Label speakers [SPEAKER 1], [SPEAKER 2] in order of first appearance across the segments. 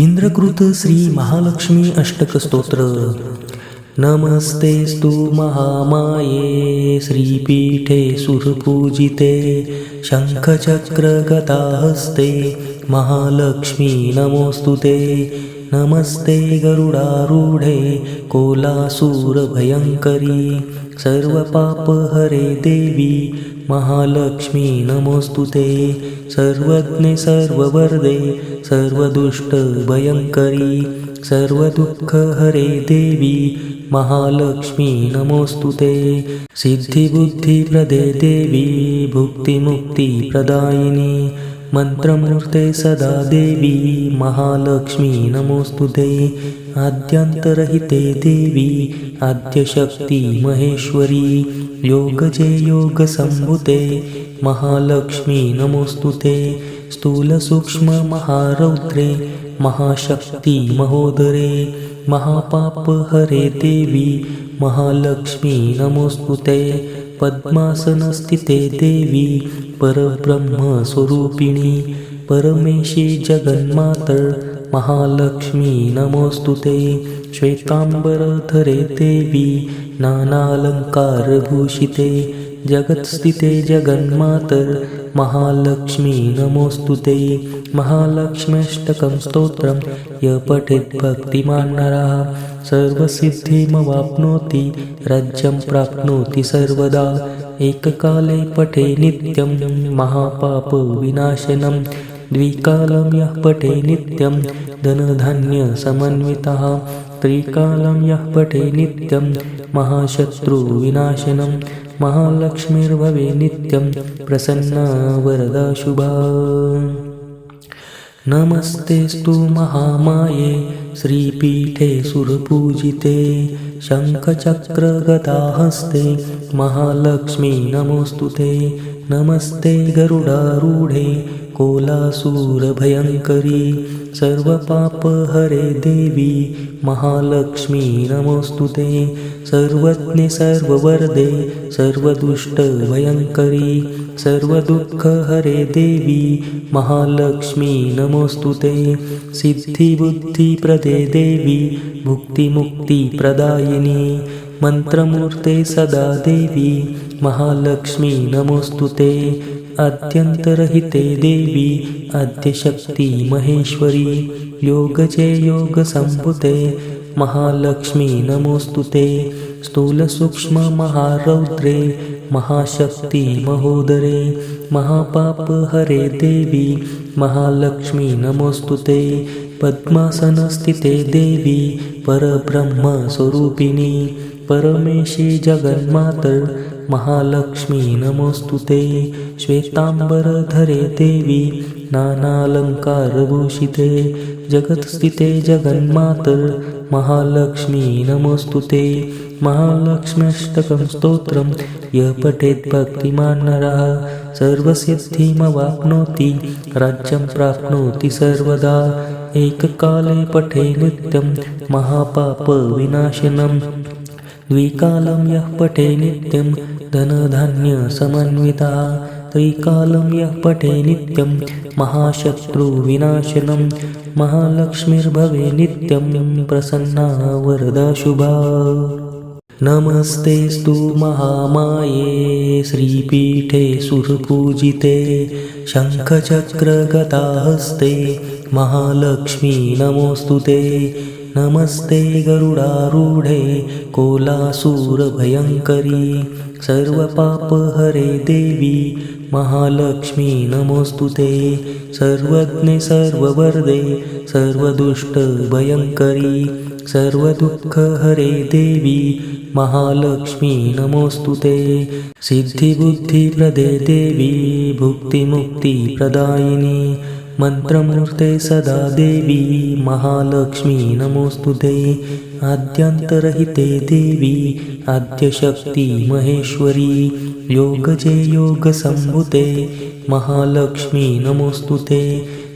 [SPEAKER 1] इंद्रकृत श्री महालक्ष्मी अष्टक स्तोत्र नमस्तेस्तु महामाये श्रीपीठे सुरपूजिते शङ्खचक्रगताहस्ते महालक्ष्मी नमोऽस्तु ते नमस्ते गरुडारूढे कोलासूरभयङ्करी सर्वपापहरे देवी महालक्ष्मी नमोऽस्तु ते। सर्वज्ञे सर्ववरदे सर्वदुष्टभयङ्करी सर्वदुःखहरे देवी महालक्ष्मी नमोऽस्तु ते। सिद्धिबुद्धिप्रदे देवी भुक्तिमुक्तिप्रदायिनी मन्त्रमूर्ते सदा देवी महालक्ष्मी नमोऽस्तु ते। आद्यन्तरहिते देवी आद्यशक्ति महेश्वरी योग जे योग संभुते महालक्ष्मी नमोस्तुते स्थूल सूक्ष्म महारौद्रे महाशक्ती महोदरे महापाप हरे देवी महालक्ष्मी नमोस्तुते पद्मासनस्थिते देवी परब्रह्मस्वरूपिणी परमेशी जगन्मातर महालक्ष्मी नमोस्तुते। श्वेताम्बरधरे देवी नानालङ्कारभूषिते जगत्स्थिते जगन्मातर, महालक्ष्मी नमोऽस्तु ते महालक्ष्म्यष्टकं स्तोत्रं, य पठेत् भक्तिमान् नरः। सर्वसिद्धिमवाप्नोति, राज्यं प्राप्नोति सर्वदा। एककाले पठे नित्यं महापापविनाशनं द्विकालं यः पठे नित्यं, धनधान्यसमन्वितः। त्रिकालं यः पठे नित्यं महाशत्रुविनाशनं महालक्ष्मीर्भवे नित्यं, प्रसन्ना वरदा शुभा। नमस्तेस्तु महामाये, श्रीपीठे सुरपूजिते, शङ्खचक्रगदाहस्ते, महालक्ष्मी नमोऽस्तु ते। नमस्ते गरुडारूढे, कोलासूरभयङ्करी सर्वपापहरे देवी महालक्ष्मी नमोऽस्तु ते। सर्वज्ञे सर्ववरदे सर्वदुष्टभयङ्करी। सर्वदुःखहरे देवी महालक्ष्मी नमोऽस्तु ते। सिद्धिबुद्धिप्रदे देवी भुक्तिमुक्तिप्रदायिनी। मन्त्रमूर्ते सदा देवी महालक्ष्मी नमोऽस्तु ते अत्यन्तरहिते देवी अद्यशक्ति महेश्वरी योग योगजे योगसम्भुते, महालक्ष्मी नमोऽस्तु ते स्थूलसूक्ष्ममहारौद्रे महाशक्ति महोदरे महापापहरे देवी, महालक्ष्मी नमोऽस्तु ते पद्मासनस्थिते देवी, परब्रह्मस्वरूपिणी, परमेशी जगन्मातर महालक्ष्मी नमोऽस्तु ते। श्वेताम्बरधरे देवी नानालङ्कारभूषिते जगत्स्थिते जगन्मातर महालक्ष्मी नमोऽस्तु ते। महालक्ष्म्यष्टकं स्तोत्रं, यः पठेत् भक्तिमान् नरः। सर्वसिद्धिमवाप्नोति, राज्यं प्राप्नोति सर्वदा। एककाले पठे नित्यं, महापापविनाशनं। द्विकालं यः पठे नित्यं धनधान्य समन्विता त्रिकालं यः पठे नित्यं महाशत्रुविनाशनं महालक्ष्मीर्भवे नित्यं प्रसन्ना वरदा शुभा। नमस्तेस्तु महामाये श्रीपीठे सुरपूजिते शङ्खचक्रगताहस्ते महालक्ष्मी नमोऽस्तु ते। नमस्ते गरुडारूढे कोलासूरभयङ्करी। सर्वपापहरे देवी महालक्ष्मी नमोऽस्तु ते। सर्वज्ञे सर्ववरदे सर्वदुष्टभयङ्करी सर्वदुःखहरे देवी महालक्ष्मी नमोऽस्तु ते। सिद्धिबुद्धिप्रदे देवी भुक्तिमुक्तिप्रदायिनी मंत्रमूर्ते सदा देवी, महालक्ष्मी नमोस्तुते आद्यन्तरहिते देवी, आद्यशक्ति महेश्वरी। योग योगजे योगसम्भुते, महालक्ष्मी नमोस्त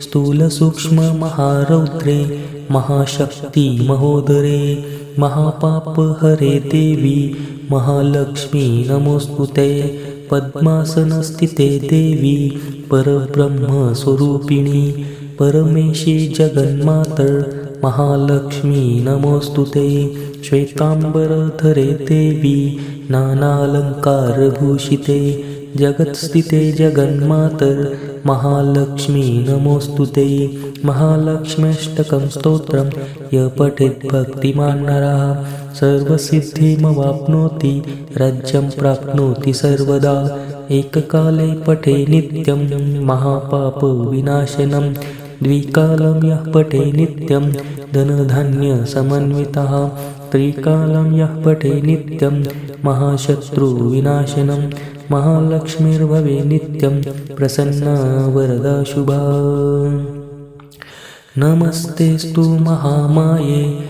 [SPEAKER 1] स्थूल सूक्ष्म महारौद्रे, महाशक्ति महोदरे। महापाप हरे देवी, महालक्ष्मी नमोस्तुते पद्मासन पद्मासनस्थिते देवी परब्रह्मस्वरूपिणी परमेशी जगन्मातळ महालक्ष्मी नमोऽस्तु ते। श्वेताम्बरधरे देवी नानालङ्कारभूषिते जगत्स्थिते जगन्मातर महालक्ष्मी नमोऽस्तु ते। महालक्ष्म्यष्टकं स्तोत्रं य पठेत् भक्तिमान् नरः। सर्वसिद्धिमवाप्नोति, राज्यं प्राप्नोति सर्वदा। एककाले पठे नित्यं महापापविनाशनं द्विकालं यः पठे नित्यं धनधान्यसमन्वितः त्रिकालं यः पठे नित्यं महाशत्रुविनाशनं महालक्ष्मीर्भवे नित्यं, प्रसन्ना वरदा शुभा। नमस्तेस्तु महामाये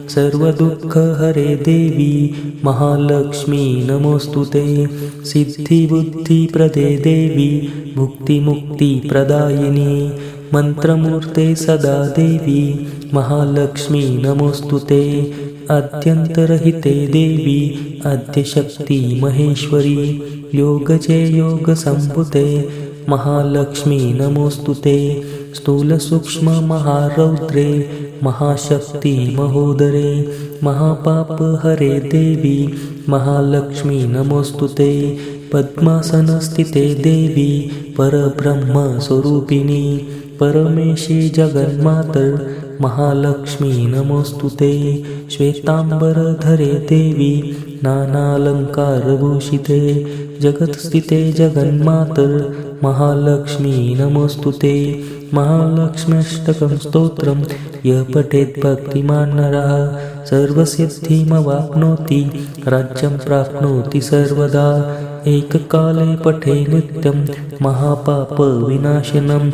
[SPEAKER 1] सर्वदुःखहरे देवी महालक्ष्मी नमोऽस्तु ते। सिद्धिबुद्धिप्रदे देवी भुक्तिमुक्तिप्रदायिनी। मन्त्रमूर्ते सदा देवी महालक्ष्मी नमोऽस्तु ते। अत्यन्तरहिते देवी अद्यशक्ति महेश्वरी। योगजे योगसम्भुते महालक्ष्मी नमोऽस्तु ते। स्थूलसूक्ष्ममहारौद्रे महाशक्ति महोदरे महापापहरे देवी महालक्ष्मी नमोऽस्तु ते पद्मासनस्थिते देवी परब्रह्मस्वरूपिणी परमेशी जगन्मातर महालक्ष्मी नमोऽस्तु ते श्वेताम्बरधरे देवी नानालङ्कारभूषिते जगत्स्थिते जगन्मातर महालक्ष्मी नमोऽस्तु ते महालक्ष्म्यष्टकं स्तोत्रं। यः पठेत् भक्तिमान् नरः सर्वसिद्धिमवाप्नोति, राज्यं प्राप्नोति सर्वदा। एककाले पठे नित्यं महापापविनाशनं।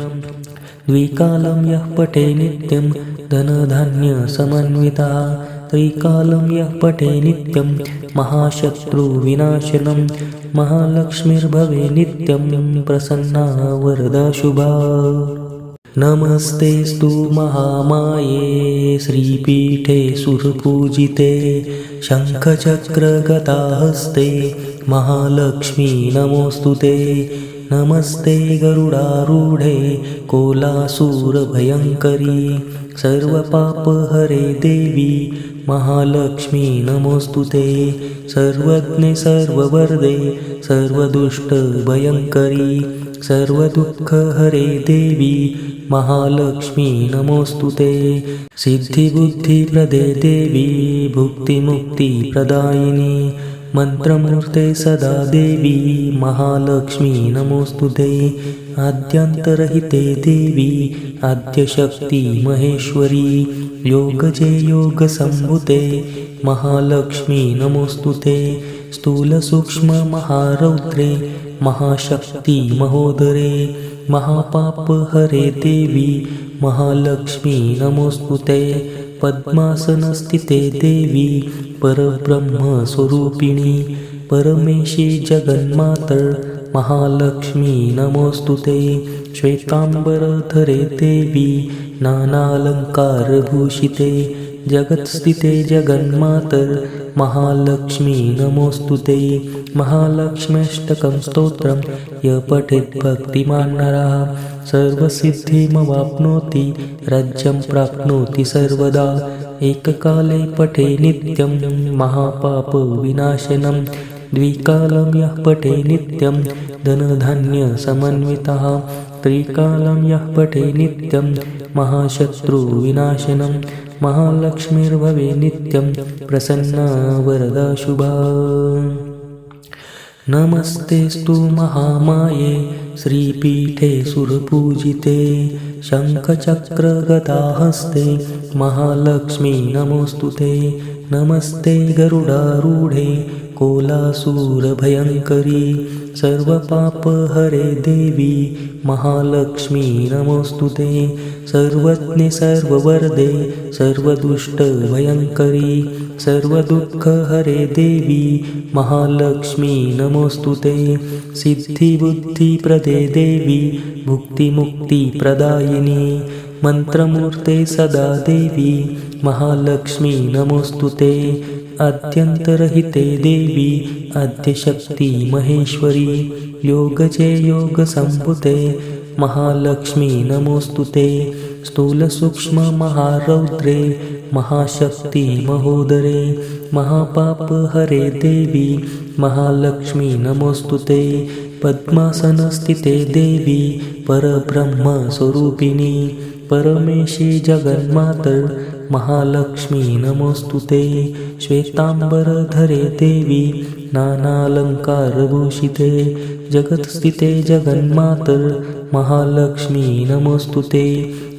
[SPEAKER 1] द्विकालं यः पठे नित्यं, धनधान्यसमन्विता। त्रिकालं यः पठे नित्यं, महाशत्रुविनाशनं। महालक्ष्मीर्भवे नित्यं, प्रसन्ना वरदा शुभा। नमस्तेस्तु महामाये श्रीपीठे सुरपूजिते शङ्खचक्रगताहस्ते महालक्ष्मी नमोऽस्तु ते। नमस्ते गरुडारूढे कोलासूरभयङ्करी। सर्वपापहरे देवी महालक्ष्मी नमोऽस्तु ते। सर्वज्ञे सर्ववरदे सर्वदुष्टभयङ्करी सर्वदुःखहरे देवी महालक्ष्मी नमोऽस्तु ते। सिद्धिबुद्धिप्रदे देवी भुक्तिमुक्तिप्रदायिनी मन्त्रमूर्ते सदा देवी महालक्ष्मी नमोऽस्तु ते। आद्यन्तरहिते देवी आद्यशक्ति महेश्वरी योग जे योग संभुते महालक्ष्मी नमोस्तुते स्थूल सूक्ष्म महारौद्रे महाशक्ती महोदरे महापाप हरे देवी महालक्ष्मी नमोस्तुते पद्मासनस्थिते देवी परब्रह्मस्वरूपिणी परमेशी जगन्मातर महालक्ष्मी नमोस्तुते श्वेतांबर धरे देवी नानालङ्कारभूषिते जगत्स्थिते जगन्मातर, महालक्ष्मी नमोऽस्तु ते महालक्ष्म्यष्टकं स्तोत्रं, य पठेत् भक्तिमान् नरः। सर्वसिद्धिमवाप्नोति, राज्यं प्राप्नोति सर्वदा। एककाले पठे नित्यं महापापविनाशनं द्विकालं यः पठे नित्यं, धनधान्यसमन्वितः। त्रिकालं यः पठे नित्यं महाशत्रुविनाशनं महालक्ष्मीर्भवे नित्यं प्रसन्ना वरदा शुभा। नमस्तेस्तु महामाये श्रीपीठे सुरपूजिते शङ्खचक्रगदाहस्ते महालक्ष्मी नमोऽस्तु ते। नमस्ते गरुडारूढे कोलासूरभयङ्करी सर्वपापहरे देवी महालक्ष्मी नमोऽस्तु ते। सर्वज्ञे सर्ववरदे सर्वदुष्टभयङ्करी। सर्वदुःखहरे देवी महालक्ष्मी नमोऽस्तु ते। सिद्धिबुद्धिप्रदे देवी भुक्तिमुक्तिप्रदायिनी। मन्त्रमूर्ते सदा देवी महालक्ष्मी नमोऽस्तु ते अत्यन्तरहिते देवी, अद्यशक्ति महेश्वरी। योगजे योगसम्भुते, महालक्ष्मी नमोऽस्तु ते। स्थूलसूक्ष्ममहारौद्रे महाशक्ति महोदरे। महापाप हरे देवी, महालक्ष्मी नमोऽस्तु ते। पद्मासनस्थिते देवी, परब्रह्मस्वरूपिणी। परमेशी जगन्मातर् महालक्ष्मी नमोऽस्तु ते। श्वेताम्बरधरे देवी नानालङ्कारभूषिते जगत्स्थिते जगन्मातर् महालक्ष्मी नमोऽस्तु ते।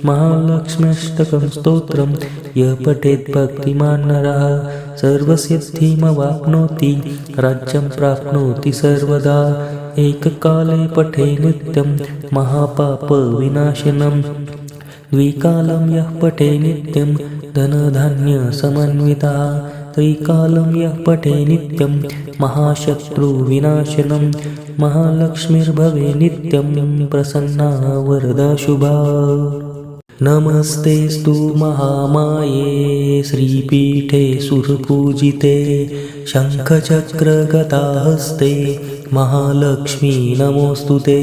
[SPEAKER 1] महालक्ष्म्यष्टकं स्तोत्रं यः पठेत् भक्तिमान् नरः। सर्वसिद्धिमवाप्नोति राज्यं प्राप्नोति सर्वदा। एककाले पठे नित्यं महापापविनाशनम् द्विकालं यः पठे नित्यं धनधान्यसमन्वितः त्रिकालं यः पठे नित्यं महाशत्रुविनाशनं महालक्ष्मीर्भवे नित्यं प्रसन्ना वरदा शुभा। नमस्तेस्तु महामाये श्रीपीठे सुरपूजिते शङ्खचक्रगताहस्ते महालक्ष्मी नमोऽस्तु ते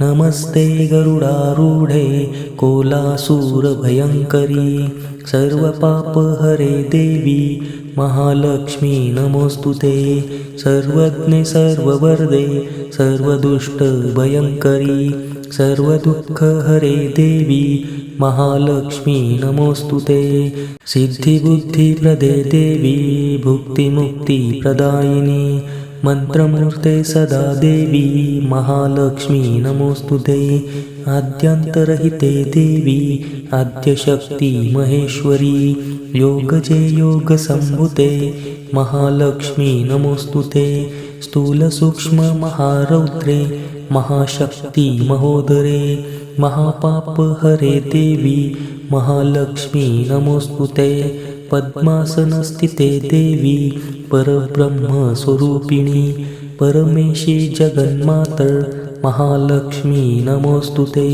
[SPEAKER 1] नमस्ते गरुडारूढे कोलासूरभयङ्करी सर्वपापहरे देवी महालक्ष्मी नमोऽस्तु ते। सर्वज्ञे सर्ववर्दे सर्वदुष्टभयङ्करी सर्वदुःखहरे देवी महालक्ष्मी नमोऽस्तु ते। सिद्धिबुद्धिप्रदे देवी भुक्तिमुक्तिप्रदायिनी मन्त्रमूर्ते सदा देवी महालक्ष्मी नमोऽस्तु ते। आद्यन्तरहिते देवी आद्यशक्ति महेश्वरी। योगजे योगसम्भुते महालक्ष्मी नमोऽस्तु ते। स्थूलसूक्ष्ममहारौद्रे महाशक्ति महोदरे। महापापहरे देवी महालक्ष्मी नमोऽस्तु ते पद्मासनस्थिते देवी परब्रह्मस्वरूपिणी परमेशी जगन्मातर् महालक्ष्मी नमोऽस्तु ते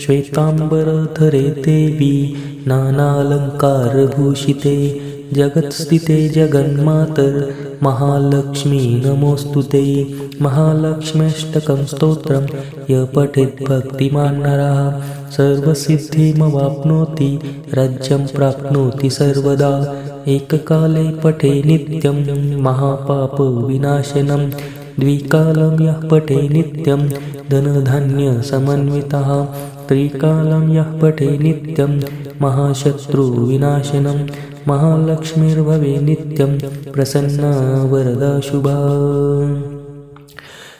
[SPEAKER 1] श्वेताम्बरधरे देवी नानालङ्कारभूषिते जगत्स्थिते जगन्मातर् महालक्ष्मी नमोऽस्तु ते महालक्ष्म्यष्टकं स्तोत्रं य पठेत् भक्तिमान् नरः सर्वसिद्धिमवाप्नोति राज्यं प्राप्नोति सर्वदा। एककाले पठे नित्यं महापापविनाशनं द्विकालं यः पठे नित्यं धनधान्यसमन्वितः त्रिकालं यः पठे नित्यं महाशत्रुविनाशनं महालक्ष्मीर्भवे नित्यं, प्रसन्ना वरदा शुभा।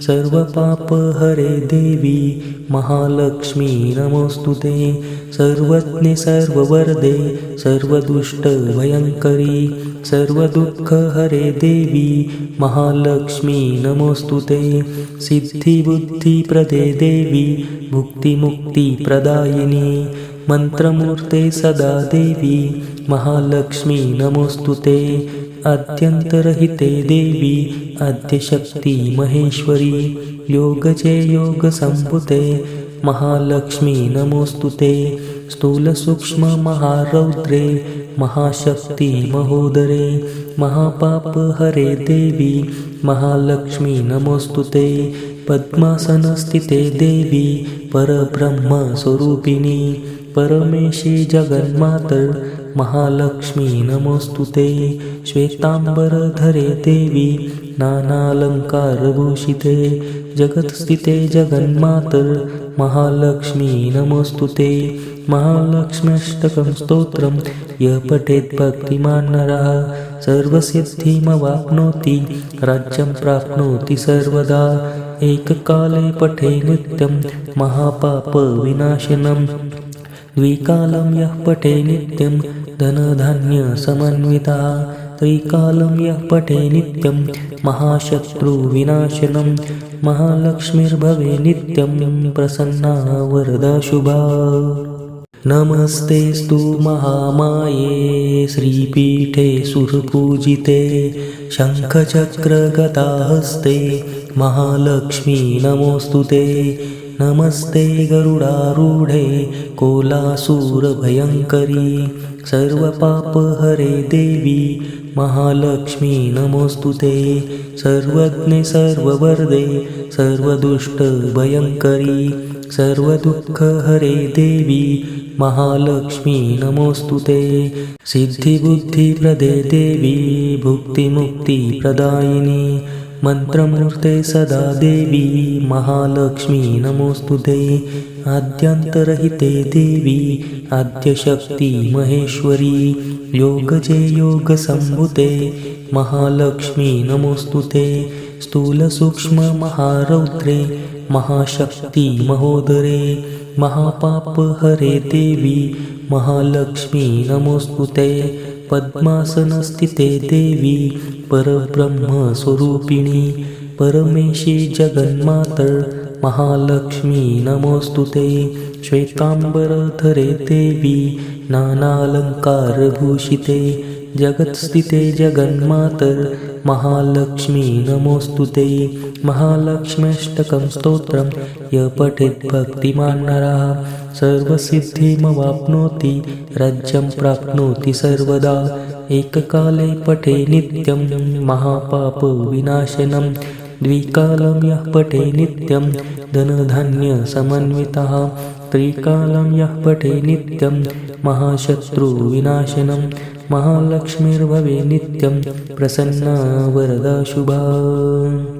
[SPEAKER 1] सर्वपापहरे देवी महालक्ष्मी नमोऽस्तु ते। सर्वज्ञे सर्ववर्दे सर्वदुष्टभयङ्करी। सर्वदुःखहरे देवी महालक्ष्मी नमोऽस्तु ते। सिद्धिबुद्धिप्रदे देवी भुक्तिमुक्तिप्रदायिनी। मन्त्रमूर्ते सदा देवी महालक्ष्मी नमोऽस्तु ते अत्यन्तरहिते देवी अद्यशक्ति महेश्वरी, योगजे योगसम्भुते, महालक्ष्मी नमोऽस्तु ते स्थूलसूक्ष्ममहारौद्रे महाशक्ति महोदरे महापापहरे देवी, महालक्ष्मी नमोऽस्तु ते, पद्मासनस्थिते देवी, परब्रह्मस्वरूपिणी परमेशी जगन्मातर् महालक्ष्मी नमोऽस्तु ते। श्वेताम्बरधरे देवी नानालङ्कारभूषिते जगत्स्थिते जगन्मातर् महालक्ष्मी नमोऽस्तु ते। महालक्ष्म्यष्टकं स्तोत्रं यः पठेत् भक्तिमान् नरः। सर्वसिद्धिमवाप्नोति राज्यं प्राप्नोति सर्वदा। एककाले पठे नित्यं महापापविनाशनम् द्विकालं यः पठे नित्यं धनधान्यसमन्विता त्रिकालं यः पठे नित्यं महाशत्रुविनाशनं महालक्ष्मीर्भवे नित्यं प्रसन्ना वरदा शुभा। नमस्तेस्तु महामाये श्रीपीठे सुरपूजिते शङ्खचक्रगताहस्ते महालक्ष्मी नमोऽस्तु ते नमस्ते गरुडारूढे कोलासूरभयङ्करी सर्वपापहरे देवी महालक्ष्मी नमोऽस्तु ते। सर्वज्ञे सर्ववर्दे सर्वदुष्टभयङ्करी सर्वदुःखहरे देवी महालक्ष्मी नमोऽस्तु ते। सिद्धिबुद्धिप्रदे देवी भुक्तिमुक्तिप्रदायिनी मन्त्रमूर्ते सदा देवी, महालक्ष्मी, नमोऽस्तु ते। देवी, आद्यशक्ति महेश्वरी। योगजे योगसम्भुते, महालक्ष्मी, नमोऽस्तु ते। स्थूलसूक्ष्ममहारौद्रे महाशक्ति महोदरे। महापापहरे देवी, महालक्ष्मी, नमोऽस्तु ते। पद्मासन स्थिते देवी परब्रह्म स्वरूपिणी परमेशी जगन्मातळ महालक्ष्मी नमोस्तुते श्वेतांबरधरे देवी नानालङ्कारभूषिते जगत्स्थिते जगन्मातर् महालक्ष्मी नमोस्तुते महालक्ष्म्यष्टकं स्तोत्रं य पठेत् भक्तिमान् सर्वसिद्धिमवाप्नोति, राज्यं प्राप्नोति सर्वदा। एककाले पठे नित्यं महापापविनाशनं द्विकालं यः पठे नित्यं धनधान्यसमन्वितः त्रिकालं यः पठे नित्यं महाशत्रुविनाशनं महालक्ष्मीर्भवे नित्यं, प्रसन्ना वरदा शुभा।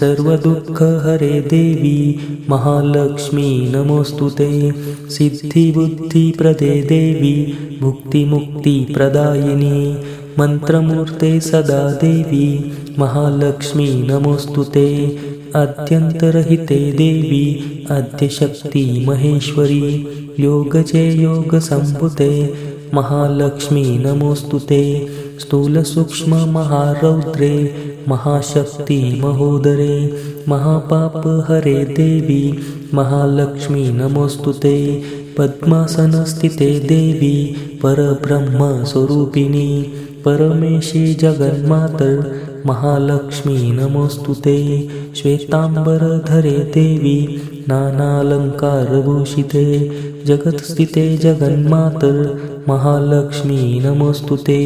[SPEAKER 1] सर्वदुःखहरे देवी महालक्ष्मी नमोऽस्तु ते। सिद्धिबुद्धिप्रदे देवी भुक्तिमुक्तिप्रदायिनी। मन्त्रमूर्ते सदा देवी महालक्ष्मी नमोऽस्तु ते। अत्यन्तरहिते देवी अद्यशक्ति महेश्वरी। योगजे योगसम्भुते महालक्ष्मी नमोऽस्तु ते। स्थूलसूक्ष्ममहारौद्रे महाशक्ति महोदरे महापापहरे देवी महालक्ष्मी नमोऽस्तु ते पद्मासनस्थिते देवी परब्रह्मस्वरूपिणी परमेशी जगन्मातर् महालक्ष्मी नमोऽस्तु ते श्वेताम्बरधरे देवी नानालङ्कारभूषिते जगत्स्थिते जगन्मातर् महालक्ष्मी नमोऽस्तु ते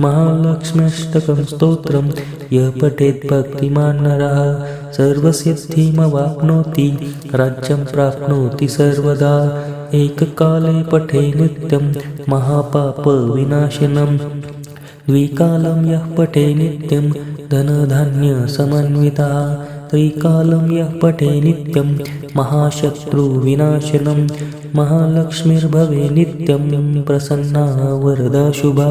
[SPEAKER 1] महालक्ष्म्यष्टकं स्तोत्रं यः पठेत् भक्तिमान् नरः सर्वसिद्धिमवाप्नोति राज्यं प्राप्नोति सर्वदा एककाले पठे नित्यं महापापविनाशनं। द्विकालं यः पठे नित्यं धनधान्यसमन्वितः त्रिकालं यः पठे नित्यं महाशत्रुविनाशनं। महालक्ष्मीर्भवे नित्यं प्रसन्ना वरदा शुभा।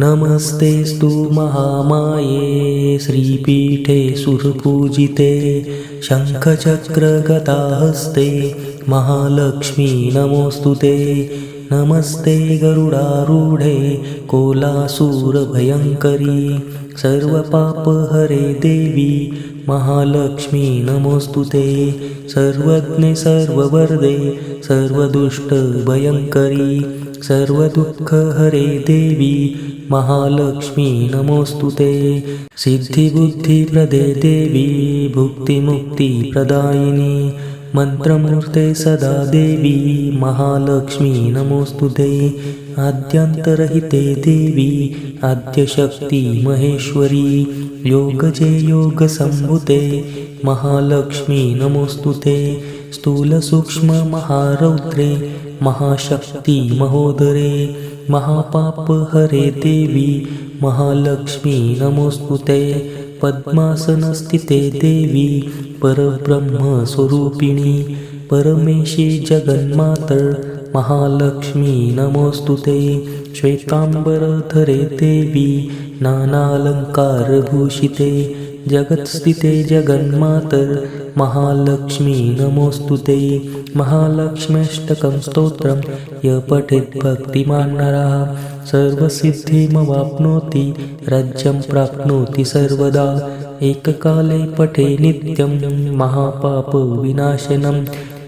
[SPEAKER 1] नमस्तेस्तु महामाये श्रीपीठे सुरपूजिते शङ्खचक्रगताहस्ते महालक्ष्मी नमोऽस्तु ते। नमस्ते गरुडारूढे कोलासूरभयङ्करी। सर्वपापहरे देवी महालक्ष्मी नमोऽस्तु ते। सर्वज्ञे सर्ववर्दे सर्वदुष्टभयङ्करी। सर्वदुःखहरे देवी महालक्ष्मी नमोऽस्तु ते। सिद्धिबुद्धिप्रदे देवी भुक्तिमुक्तिप्रदायिनी। मन्त्रमूर्ते सदा देवी महालक्ष्मी नमोऽस्तु ते। आद्यन्तरहिते देवी आद्यशक्ति महेश्वरी। योगजे योगसम्भुते महालक्ष्मी नमोऽस्तु ते। स्थूलसूक्ष्ममहारौद्रे महाशक्ति महोदरे महापापहरे देवी महालक्ष्मी नमोऽस्तु ते। पद्मासनस्थिते देवी परब्रह्मस्वरूपिणी परमेशी जगन्मातर् महालक्ष्मी नमोऽस्तु ते। श्वेताम्बरधरे देवी नानालङ्कारभूषिते। जगत्स्थिते जगन्मातर् महालक्ष्मी नमोऽस्तु ते महालक्ष्म्यष्टकं स्तोत्रं य पठेत् भक्तिमान् नरः। सर्वसिद्धिमवाप्नोति, राज्यं प्राप्नोति सर्वदा। एककाले पठे नित्यं महापापविनाशनं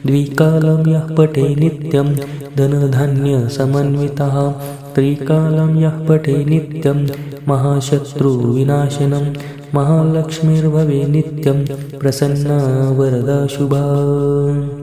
[SPEAKER 1] द्विकालं यः पठे नित्यं धनधान्यसमन्वितः त्रिकालं यः पठे नित्यं महाशत्रुविनाशनं महालक्ष्मीर्भवे नित्यं, प्रसन्ना वरदा शुभा।